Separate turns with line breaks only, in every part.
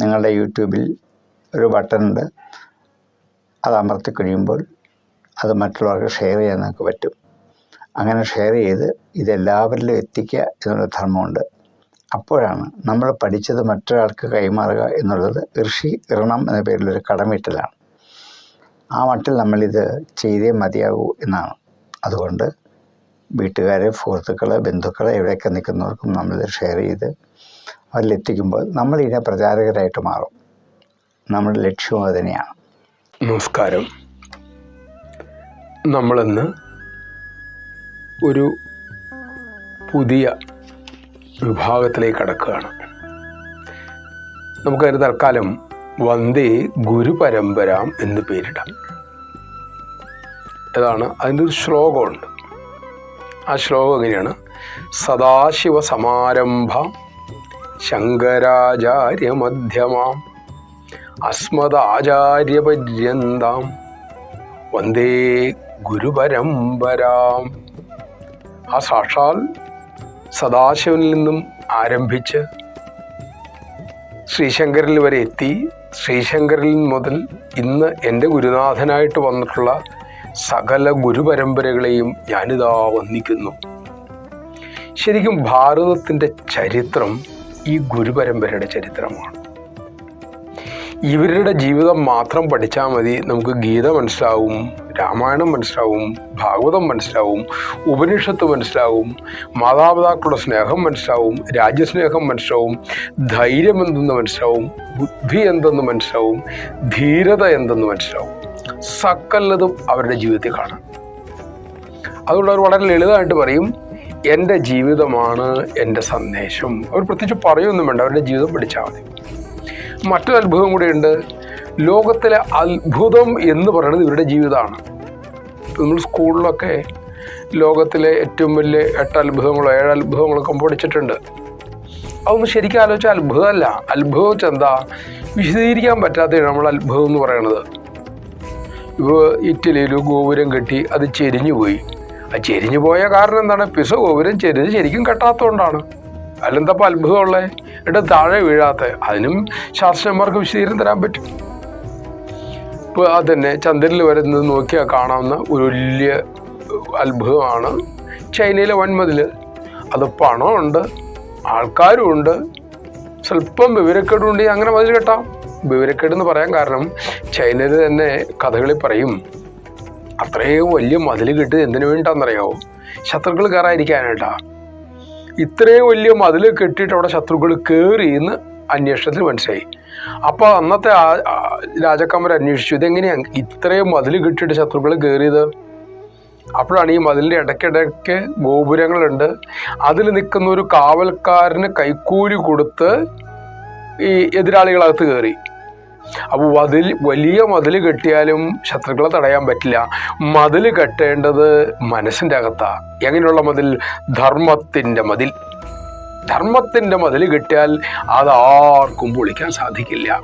നിങ്ങളുടെ യൂട്യൂബിൽ ഒരു ബട്ടൺ ഉണ്ട്. അത് അമർത്തി കഴിയുമ്പോൾ അത് മറ്റുള്ളവർക്ക് ഷെയർ ചെയ്യാൻ നിങ്ങൾക്ക് പറ്റും. അങ്ങനെ ഷെയർ ചെയ്ത് ഇതെല്ലാവരിലും എത്തിക്കുക എന്നുള്ള ധർമ്മമുണ്ട്. അപ്പോഴാണ് നമ്മൾ പഠിച്ചത് മറ്റൊരാൾക്ക് കൈമാറുക എന്നുള്ളത് ഋഷി ഇറണം എന്ന പേരിലൊരു കടമീട്ടലാണ് ആ മട്ടിൽ നമ്മളിത് ചെയ്തേ മതിയാകൂ എന്നാണ്. അതുകൊണ്ട് വീട്ടുകാർ സുഹൃത്തുക്കൾ ബന്ധുക്കൾ എവിടെയൊക്കെ നിൽക്കുന്നവർക്കും നമ്മളിത് ഷെയർ ചെയ്ത് അവരിലെത്തിക്കുമ്പോൾ നമ്മളിതിനെ പ്രചാരകരായിട്ട് മാറും. നമ്മുടെ ലക്ഷ്യവും അത് തന്നെയാണ്
നമസ്കാരം. നമ്മളിന്ന് ഒരു പുതിയ വിഭാഗത്തിലേക്ക് കടക്കുകയാണ്. നമുക്കതിന് തൽക്കാലം വന്ദേ ഗുരുപരമ്പരാം എന്ന് പേരിടാം. ഇതാണ് അതിന്റെ ഒരു ശ്ലോകമുണ്ട്. ആ ശ്ലോകം എങ്ങനെയാണ്? സദാശിവ സമാരംഭ ശങ്കരാചാര്യമധ്യമാം അസ്മദാചാര്യപര്യന്താം വന്ദേ ഗുരുപരമ്പരാം. ആ സാക്ഷാൽ സദാശിവനിൽ നിന്നും ആരംഭിച്ച് ശ്രീശങ്കരിൽ വരെ എത്തി. ശ്രീശങ്കരിൽ മുതൽ ഇന്ന് എന്റെ ഗുരുനാഥനായിട്ട് വന്നിട്ടുള്ള സകല ഗുരുപരമ്പരകളെയും ഞാനിതാ വന്ദിക്കുന്നു ശരിക്കും ഭാരതത്തിന്റെ ചരിത്രം ഈ ഗുരുപരമ്പരയുടെ ചരിത്രമാണ്. ഇവരുടെ ജീവിതം മാത്രം പഠിച്ചാൽ മതി. നമുക്ക് ഗീത മനസ്സിലാവും രാമായണം മനസ്സിലാവും ഭാഗവതം മനസ്സിലാവും ഉപനിഷത്ത് മനസ്സിലാവും മാതാപിതാക്കളുടെ സ്നേഹം മനസ്സിലാവും രാജ്യസ്നേഹം മനസ്സിലാവും ധൈര്യം എന്തെന്ന് മനസ്സിലാവും ബുദ്ധി എന്തെന്ന് മനസ്സിലാവും ധീരത എന്തെന്ന് മനസ്സിലാവും. സകലതും അവരുടെ ജീവിതത്തിൽ കാണാം. അതുകൊണ്ട് അവർ വളരെ ലളിതമായിട്ട് പറയും എന്റെ ജീവിതമാണ് എന്റെ സന്ദേശം. അവർ പ്രത്യേകിച്ച് പറയുമൊന്നും വേണ്ട അവരുടെ ജീവിതം പഠിച്ചാൽ മതി. മറ്റൊരു അത്ഭുതം കൂടിയുണ്ട് ലോകത്തിലെ അത്ഭുതം എന്ന് പറയുന്നത് ഇവരുടെ ജീവിതമാണ്. നമ്മൾ സ്കൂളിലൊക്കെ ലോകത്തിലെ ഏറ്റവും വലിയ എട്ട് അത്ഭുതങ്ങളോ ഏഴ് അത്ഭുതങ്ങളോ ഒക്കെ പഠിച്ചിട്ടുണ്ട്. അതൊന്നും ശരിക്കും ആലോചിച്ചാൽ അത്ഭുതമല്ല. അത്ഭുതം വെച്ചെന്താ വിശദീകരിക്കാൻ പറ്റാത്തതാണ് നമ്മൾ അത്ഭുതം എന്ന് പറയുന്നത്. ഇപ്പോൾ ഇറ്റലിയിൽ ഗോപുരം കെട്ടി അത് ചെരിഞ്ഞു പോയി. ആ ചെരിഞ്ഞു പോയ കാരണം എന്താണ്? പിസ ഗോപുരം ചെരിഞ്ഞ് ശരിക്കും കെട്ടാത്തതുകൊണ്ടാണ്. അല്ലെന്തപ്പോൾ അത്ഭുതമുള്ളത് എന്നിട്ട് താഴെ വീഴാത്ത. അതിനും ശാസ്ത്രജ്ഞന്മാർക്ക് വിശദീകരണം തരാൻ പറ്റും. ഇപ്പോൾ അത് തന്നെ ചന്ദ്രനിൽ വരുന്നത് നോക്കിയാൽ കാണാവുന്ന ഒരു വലിയ അത്ഭുതമാണ് ചൈനയിലെ വൻമതിൽ അത് പണമുണ്ട് ആൾക്കാരും ഉണ്ട് സ്വല്പം വിവരക്കേടുണ്ട് അങ്ങനെ മതിൽ കെട്ടാം. വിവരക്കേടെന്ന് പറയാൻ കാരണം ചൈനയിൽ തന്നെ കഥകളിൽ പറയും. അത്രയും വലിയ മതിൽ കെട്ടി എന്തിനു വേണ്ടിയിട്ടാണെന്നറിയാവോ? ശത്രുക്കൾ കയറാതിരിക്കാനായിട്ടാ. ഇത്രയും വലിയ മതിൽ കെട്ടിയിട്ട് അവിടെ ശത്രുക്കൾ കയറി എന്ന് അന്വേഷണത്തിൽ മനസ്സിലായി. അപ്പോൾ അന്നത്തെ ആ രാജാക്കന്മാർ അന്വേഷിച്ചു ഇതെങ്ങനെയാണ് ഇത്രയും മതിൽ കെട്ടിയിട്ട് ശത്രുക്കൾ കയറിയത് അപ്പോഴാണ് ഈ മതിലിന്റെ ഇടയ്ക്കിടയ്ക്ക് ഗോപുരങ്ങളുണ്ട്. അതിൽ നിൽക്കുന്ന ഒരു കാവൽക്കാരന് കൈക്കൂലി കൊടുത്ത് ഈ എതിരാളികളകത്ത് കയറി അപ്പോൾ മതിൽ വലിയ മതിൽ കെട്ടിയാലും ശത്രുക്കളെ തടയാൻ പറ്റില്ല. മതിൽ കെട്ടേണ്ടത് മനസ്സിന്റെ അകത്താ. എങ്ങനെയുള്ള മതിൽ? ധർമ്മത്തിന്റെ മതിൽ. ധർമ്മത്തിന്റെ മതിൽ കെട്ടിയാൽ അതാർക്കും പൊളിക്കാൻ സാധിക്കില്ല.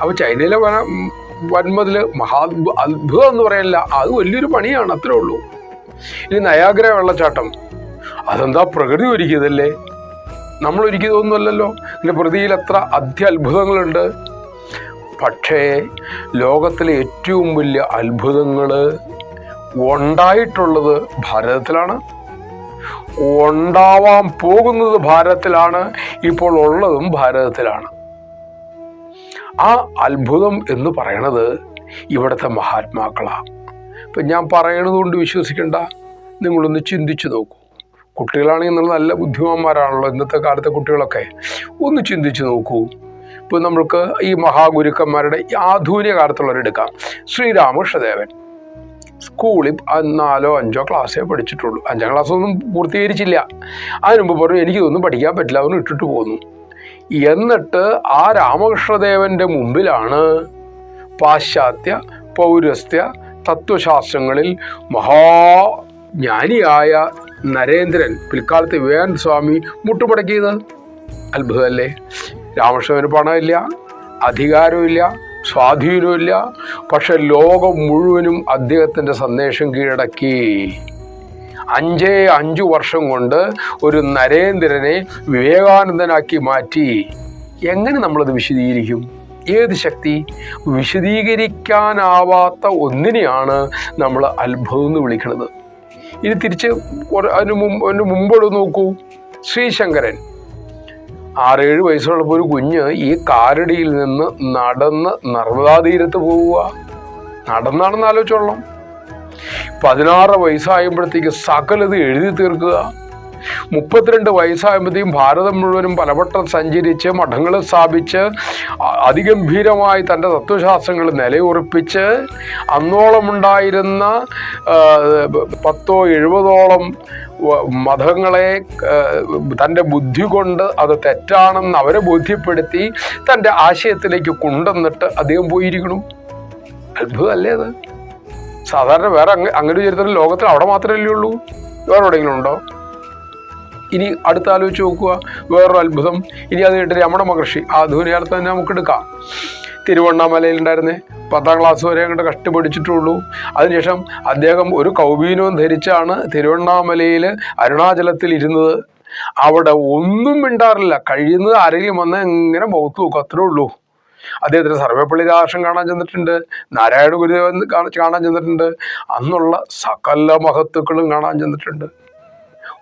അപ്പോൾ ചൈനയിലെ വന വൻമതിൽ മഹാ അത്ഭുതം എന്ന് പറയല്ല അത് വലിയൊരു പണിയാണ് അത്രേ ഉള്ളൂ. ഇനി നയാഗ്ര വെള്ളച്ചാട്ടം. അതെന്താ പ്രകൃതി ഒരുക്കിയതല്ലേ? നമ്മൾ ഒരുക്കിയതൊന്നുമല്ലല്ലോ. ഇതിന്റെ പ്രകൃതിയിൽ എത്ര അത്യത്ഭുതങ്ങളുണ്ട്. പക്ഷേ ലോകത്തിലെ ഏറ്റവും വലിയ അത്ഭുതങ്ങൾ ഉണ്ടായിട്ടുള്ളത് ഭാരതത്തിലാണ്. ഉണ്ടാവാൻ പോകുന്നത് ഭാരതത്തിലാണ് ഇപ്പോൾ ഉള്ളതും ഭാരതത്തിലാണ്. ആ അത്ഭുതം എന്ന് പറയണത് ഇവിടുത്തെ മഹാത്മാക്കളാണ് ഇപ്പം ഞാൻ പറയണത് കൊണ്ട് വിശ്വസിക്കേണ്ട. നിങ്ങളൊന്ന് ചിന്തിച്ചു നോക്കൂ. കുട്ടികളാണെങ്കിൽ നിങ്ങൾ നല്ല ബുദ്ധിമാന്മാരാണല്ലോ ഇന്നത്തെ കാലത്തെ കുട്ടികളൊക്കെ. ഒന്ന് ചിന്തിച്ചു നോക്കൂ. ഇപ്പോൾ നമ്മൾക്ക് ഈ മഹാഗുരുക്കന്മാരുടെ ആധുനിക കാലത്തുള്ളവരെടുക്കാം ശ്രീരാമകൃഷ്ണദേവൻ സ്കൂളിൽ നാലോ അഞ്ചോ ക്ലാസ്സേ പഠിച്ചിട്ടുള്ളൂ. അഞ്ചാം ക്ലാസ് ഒന്നും പൂർത്തീകരിച്ചില്ല. അതിനുമ്പ് പറഞ്ഞു എനിക്കിതൊന്നും പഠിക്കാൻ പറ്റില്ല അവനും ഇട്ടിട്ട് പോന്നു. എന്നിട്ട് ആ രാമകൃഷ്ണദേവന്റെ മുമ്പിലാണ് പാശ്ചാത്യ പൗരസ്ത്യ തത്വശാസ്ത്രങ്ങളിൽ മഹാജ്ഞാനിയായ നരേന്ദ്രൻ പിൽക്കാലത്ത് വിവേകാനന്ദ സ്വാമി മുട്ടുപടക്കിയത്. അത്ഭുതമല്ലേ? രാമകൃഷ്ണന് പണമില്ല അധികാരമില്ല സ്വാധീനമില്ല പക്ഷെ ലോകം മുഴുവനും അദ്ദേഹത്തിന്റെ സന്ദേശം കീഴടക്കി. അഞ്ചേ അഞ്ചു വർഷം കൊണ്ട് ഒരു നരേന്ദ്രനെ വിവേകാനന്ദനാക്കി മാറ്റി. എങ്ങനെ നമ്മളത് വിശദീകരിക്കും? ഏത് ശക്തി? വിശദീകരിക്കാനാവാത്ത ഒന്നിനെയാണ് നമ്മൾ അത്ഭുതം എന്ന് വിളിക്കുന്നത്. ഇനി തിരിച്ച് അതിന് മുമ്പ് അതിന് മുമ്പോട് നോക്കൂ. ശ്രീശങ്കരൻ. ആറേഴ് വയസ്സുള്ളപ്പോൾ ഒരു കുഞ്ഞ് ഈ കാരടിയിൽ നിന്ന് നടന്ന് നർമ്മദാ തീരത്ത് പോവുക. നടന്നാണെന്ന് ആലോചിച്ചോളാം പതിനാറ് വയസ്സായപ്പോഴത്തേക്ക് സകലത് എഴുതി തീർക്കുക. മുപ്പത്തിരണ്ട് വയസ്സായപ്പോഴത്തേക്കും ഭാരതം മുഴുവനും പലവട്ടം സഞ്ചരിച്ച് മഠങ്ങൾ സ്ഥാപിച്ച് അതിഗംഭീരമായി തന്റെ തത്വശാസ്ത്രങ്ങൾ നിലയുറപ്പിച്ച് അന്നോളമുണ്ടായിരുന്ന പത്തോ എഴുപതോളം മതങ്ങളെ തന്റെ ബുദ്ധി കൊണ്ട് അത് തെറ്റാണെന്ന് അവരെ ബോധ്യപ്പെടുത്തി തന്റെ ആശയത്തിലേക്ക് കൊണ്ടുവന്നിട്ട് അദ്ദേഹം പോയിരിക്കണം. അത്ഭുതമല്ലേ അത്? സാധാരണ വേറെ അങ്ങ് അങ്ങനെ ചരിത്രം ലോകത്തിൽ അവിടെ മാത്രമല്ലേ ഉള്ളൂ? വേറെ എവിടെയെങ്കിലും ഉണ്ടോ? ഇനി അടുത്ത ആലോചിച്ച് നോക്കുക. വേറൊരു അത്ഭുതം. ഇനി അത് കേട്ട് രമണ മഹർഷി ആധുനികാലത്ത് തന്നെ നമുക്ക് എടുക്കാം തിരുവണ്ണാമലയിലുണ്ടായിരുന്നേ പത്താം ക്ലാസ് വരെ അങ്ങോട്ട് കഷ്ടപ്പെടിച്ചിട്ടുള്ളൂ. അതിനുശേഷം അദ്ദേഹം ഒരു കൗബീനവും ധരിച്ചാണ് തിരുവണ്ണാമലയിൽ അരുണാചലത്തിൽ ഇരുന്നത്. അവിടെ ഒന്നും മിണ്ടാറില്ല. കഴിയുന്നത് ആരെങ്കിലും വന്ന് ഇങ്ങനെ മുഖത്ത് നോക്കും. അത്രേ ഉള്ളൂ. അദ്ദേഹത്തിന് സർവേപ്പള്ളി രാധാകൃഷ്ണൻ കാണാൻ ചെന്നിട്ടുണ്ട്. നാരായണ ഗുരുദേവൻ കാണാൻ ചെന്നിട്ടുണ്ട്. അന്നുള്ള സകല മഹത്തുക്കളും കാണാൻ ചെന്നിട്ടുണ്ട്.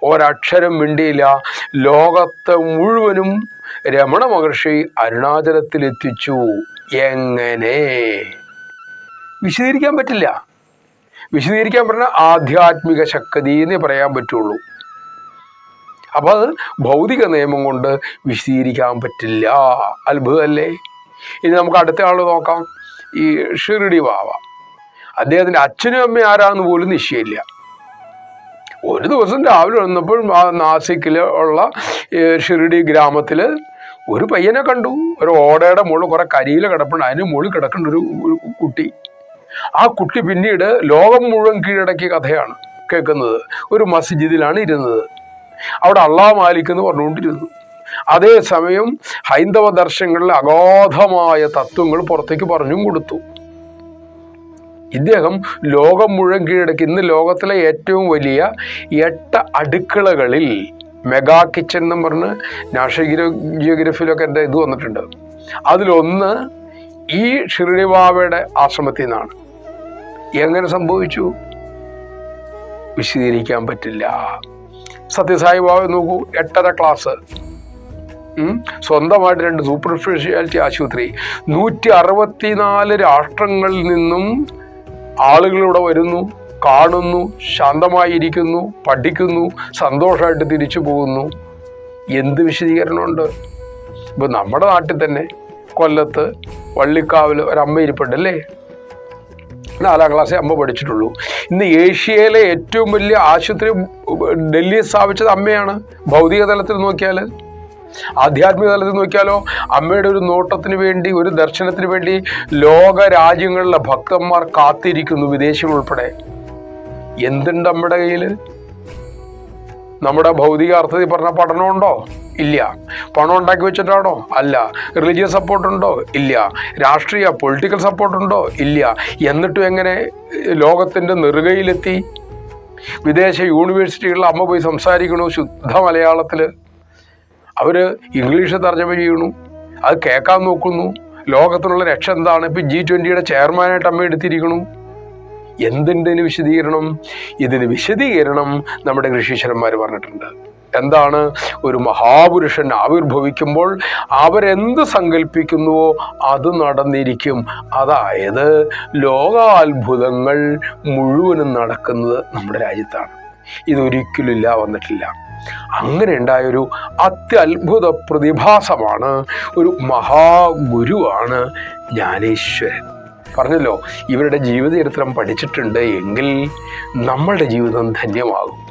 ഒരക്ഷരം മിണ്ടിയില്ല. ലോകത്തെ മുഴുവനും രമണ മഹർഷി അരുണാചലത്തിൽ എത്തിച്ചു എങ്ങനെ? വിശദീകരിക്കാൻ പറ്റില്ല. വിശദീകരിക്കാൻ പറഞ്ഞ ആധ്യാത്മിക ശക്തി എന്നേ പറയാൻ പറ്റുള്ളൂ. അപ്പൊ അത് ഭൗതിക നിയമം കൊണ്ട് വിശദീകരിക്കാൻ പറ്റില്ല. അത്ഭുതമല്ലേ? ഇനി നമുക്ക് അടുത്ത ആൾ നോക്കാം. ഈ ഷിറിഡി വാവ അദ്ദേഹത്തിന്റെ അച്ഛനും അമ്മയും ആരാന്ന് പോലും നിശ്ചയമില്ല. ഒരു ദിവസം രാവിലെ വന്നപ്പോൾ ആ നാസിക്കിൽ ഉള്ള ഷിർഡി ഗ്രാമത്തിൽ ഒരു പയ്യനെ കണ്ടു. ഒരു ഓടയുടെ മുകളിൽ കുറെ കരിയില കിടപ്പുണ്ട്. അതിന് മുകളിൽ കിടക്കുന്ന ഒരു കുട്ടി. ആ കുട്ടി പിന്നീട് ലോകം മുഴുവൻ കീഴടക്കിയ കഥയാണ് കേൾക്കുന്നത്. ഒരു മസ്ജിദിലാണ് ഇരുന്നത്. അവിടെ അള്ളാഹ് മാലിക് എന്ന് പറഞ്ഞുകൊണ്ടിരുന്നു. അതേസമയം ഹൈന്ദവ ദർശനങ്ങളിൽ അഗാധമായ തത്വങ്ങൾ പുറത്തേക്ക് പറഞ്ഞും കൊടുത്തു. ഇദ്ദേഹം ലോകം മുഴുവൻ കീഴടക്കി. ഇന്ന് ലോകത്തിലെ ഏറ്റവും വലിയ എട്ട് അടുക്കളകളിൽ മെഗാ കിച്ചൺ എന്ന് പറഞ്ഞ് നാഷണൽ ജിയോഗ്രഫിയിലൊക്കെ എന്റെ ഇത് വന്നിട്ടുണ്ട്. അതിലൊന്ന് ഈ ഷിറിഡിബാബയുടെ ആശ്രമത്തിൽ നിന്നാണ്. എങ്ങനെ സംഭവിച്ചു? വിശദീകരിക്കാൻ പറ്റില്ല. സത്യസായി ബാബ നോക്കൂ എട്ടര ക്ലാസ്. സ്വന്തമായിട്ട് രണ്ട് സൂപ്പർ സ്പെഷ്യാലിറ്റി ആശുപത്രി. നൂറ്റി അറുപത്തിനാല് രാഷ്ട്രങ്ങളിൽ നിന്നും ആളുകളിവിടെ വരുന്നു കാണുന്നു ശാന്തമായിരിക്കുന്നു പഠിക്കുന്നു സന്തോഷമായിട്ട് തിരിച്ചു പോകുന്നു. എന്ത് വിശദീകരണമുണ്ട്? ഇപ്പം നമ്മുടെ നാട്ടിൽ തന്നെ കൊല്ലത്ത് വള്ളിക്കാവിൽ ഒരമ്മ ഇരിപ്പുണ്ടല്ലേ? നാലാം ക്ലാസ്സിൽ അമ്മ പഠിച്ചിട്ടുള്ളൂ. ഇന്ന് ഏഷ്യയിലെ ഏറ്റവും വലിയ ആശുപത്രി ഡൽഹിയിൽ സ്ഥാപിച്ചത് അമ്മയാണ്. ഭൗതിക തലത്തിൽ നോക്കിയാൽ ആധ്യാത്മിക തലത്തിൽ നോക്കിയാലോ അമ്മയുടെ ഒരു നോട്ടത്തിന് വേണ്ടി ഒരു ദർശനത്തിന് വേണ്ടി ലോക രാജ്യങ്ങളിലെ ഭക്തന്മാർ കാത്തിരിക്കുന്നു വിദേശികൾ ഉൾപ്പെടെ. എന്തുണ്ട് നമ്മുടെ കയ്യിൽ നമ്മുടെ ഭൗതിക അർത്ഥത്തിൽ പറഞ്ഞ പഠനമുണ്ടോ? ഇല്ല. പണം ഉണ്ടാക്കി വെച്ചിട്ടാണോ? അല്ല. റിലീജിയസ് സപ്പോർട്ട് ഉണ്ടോ? ഇല്ല. രാഷ്ട്രീയ പൊളിറ്റിക്കൽ സപ്പോർട്ട് ഉണ്ടോ? ഇല്ല. എന്നിട്ടും എങ്ങനെ ലോകത്തിന്റെ നെറുകയിലെത്തി? വിദേശ യൂണിവേഴ്സിറ്റികളിൽ അമ്മ പോയി സംസാരിക്കണു ശുദ്ധ മലയാളത്തിൽ അവർ ഇംഗ്ലീഷ് തർജമ ചെയ്യണു അത് കേൾക്കാൻ നോക്കുന്നു. ലോകത്തിനുള്ള രക്ഷ എന്താണ്? ഇപ്പം ജി ട്വന്റിയുടെ ചെയർമാനായിട്ട് അമ്മ എടുത്തിരിക്കണു എന്തുണ്ട് ഇതിന് വിശദീകരണം? ഇതിന് വിശദീകരണം നമ്മുടെ ഋഷീശ്വരന്മാർ പറഞ്ഞിട്ടുണ്ട്. എന്താണ്? ഒരു മഹാപുരുഷൻ ആവിർഭവിക്കുമ്പോൾ അവരെന്ത് സങ്കല്പിക്കുന്നുവോ അത് നടന്നിരിക്കും. അതായത് ലോകാത്ഭുതങ്ങൾ മുഴുവനും നടക്കുന്നത് നമ്മുടെ രാജ്യത്താണ്. ഇതൊരിക്കലും ഇല്ല വന്നിട്ടില്ല. അങ്ങനെ ഉണ്ടായൊരു അത്യത്ഭുത പ്രതിഭാസമാണ്. ഒരു മഹാഗുരുവാണ് ജ്ഞാനേശ്വരൻ. പറഞ്ഞല്ലോ ഇവരുടെ ജീവചരിത്രം പഠിച്ചിട്ടുണ്ട് എങ്കിൽ നമ്മളുടെ ജീവിതം ധന്യമാകും.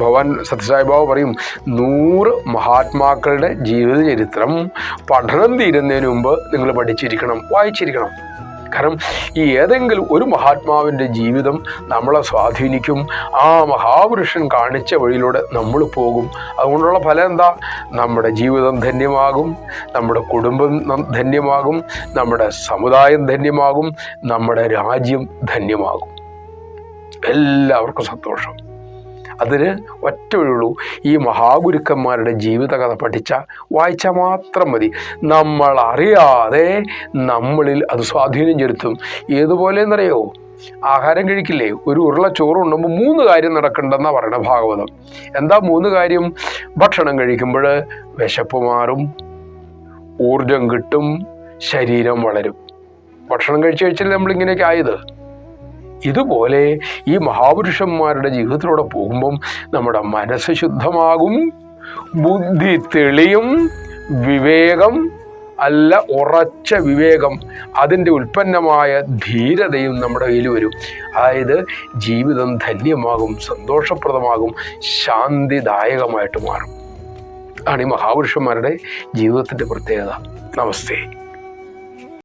ഭഗവാൻ സത്യസായിബാബു പറയും നൂറ് മഹാത്മാക്കളുടെ ജീവിതചരിത്രം പഠനം തീരുന്നതിന് മുമ്പ് നിങ്ങൾ പഠിച്ചിരിക്കണം വായിച്ചിരിക്കണം. കാരണം ഈ ഏതെങ്കിലും ഒരു മഹാത്മാവിന്റെ ജീവിതം നമ്മളെ സ്വാധീനിക്കും ആ മഹാപുരുഷൻ കാണിച്ച വഴിയിലൂടെ നമ്മൾ പോകും. അതുകൊണ്ടുള്ള ഫലം എന്താ? നമ്മുടെ ജീവിതം ധന്യമാകും നമ്മുടെ കുടുംബം ധന്യമാകും നമ്മുടെ സമുദായം ധന്യമാകും നമ്മുടെ രാജ്യം ധന്യമാകും. എല്ലാവർക്കും സന്തോഷം. അതിന് ഒറ്റ വഴിയുള്ളൂ ഈ മഹാഗുരുക്കന്മാരുടെ ജീവിതകഥ പഠിച്ച വായിച്ചാൽ മാത്രം മതി. നമ്മൾ അറിയാതെ നമ്മളിൽ അത് സ്വാധീനം ചെലുത്തും. ഏതുപോലെ എന്നറിയോ ആഹാരം കഴിക്കില്ലേ? ഒരു ഉരുള ചോറ് ഉണ്ടുമ്പോൾ മൂന്ന് കാര്യം നടക്കണ്ടെന്നാണ് പറയണ ഭാഗവതം. എന്താ മൂന്ന് കാര്യം? ഭക്ഷണം കഴിക്കുമ്പോൾ വിശപ്പ് മാറും ഊർജം കിട്ടും ശരീരം വളരും. ഭക്ഷണം കഴിച്ച് കഴിച്ചല്ലേ നമ്മളിങ്ങനെയൊക്കെ ആയത്? ഇതുപോലെ ഈ മഹാപുരുഷന്മാരുടെ ജീവിതത്തിലൂടെ പോകുമ്പം നമ്മുടെ മനസ്സ് ശുദ്ധമാകും ബുദ്ധി തെളിയും വിവേകം അല്ല ഉറച്ച വിവേകം അതിന്റെ ഉൽപ്പന്നമായ ധീരതയും നമ്മുടെ കയ്യിൽ വരും. അതായത് ജീവിതം ധന്യമാകും സന്തോഷപ്രദമാകും ശാന്തിദായകമായിട്ട് മാറും. ആണ് ഈ മഹാപുരുഷന്മാരുടെ ജീവിതത്തിന്റെ പ്രത്യേകത. നമസ്തേ.